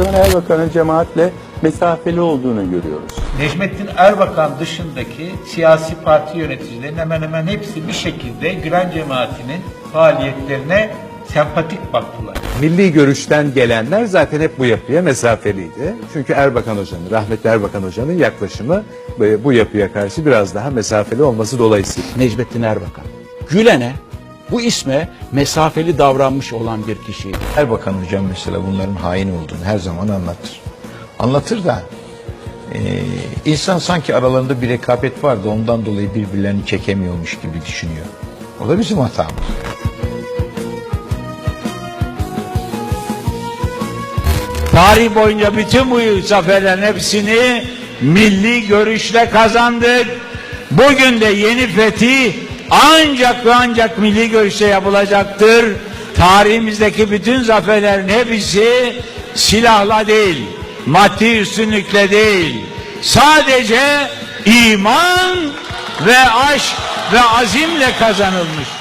Necmettin Erbakan'ın cemaatle mesafeli olduğunu görüyoruz. Necmettin Erbakan dışındaki siyasi parti yöneticilerin hemen hemen hepsi bir şekilde Gülen cemaatinin faaliyetlerine sempatik baktılar. Milli görüşten gelenler zaten hep bu yapıya mesafeliydi. Çünkü Erbakan Hoca'nın, rahmetli Erbakan Hoca'nın yaklaşımı bu bu yapıya karşı biraz daha mesafeli olması dolayısıyla. Necmettin Erbakan. Gülen'e bu isme mesafeli davranmış olan bir kişiydi. Erbakan hocam mesela bunların hain olduğunu her zaman anlatır. Anlatır da e, insan sanki aralarında bir rekabet vardı ondan dolayı birbirlerini çekemiyormuş gibi düşünüyor. O da bizim hatamız. Tarih boyunca bütün bu zaferlerin hepsini milli görüşle kazandık. Bugün de yeni fethi ancak ve ancak milli görüşle yapılacaktır. Tarihimizdeki bütün zaferlerin hepsi silahla değil, maddi üstünlükle değil, sadece iman ve aşk ve azimle kazanılmıştır.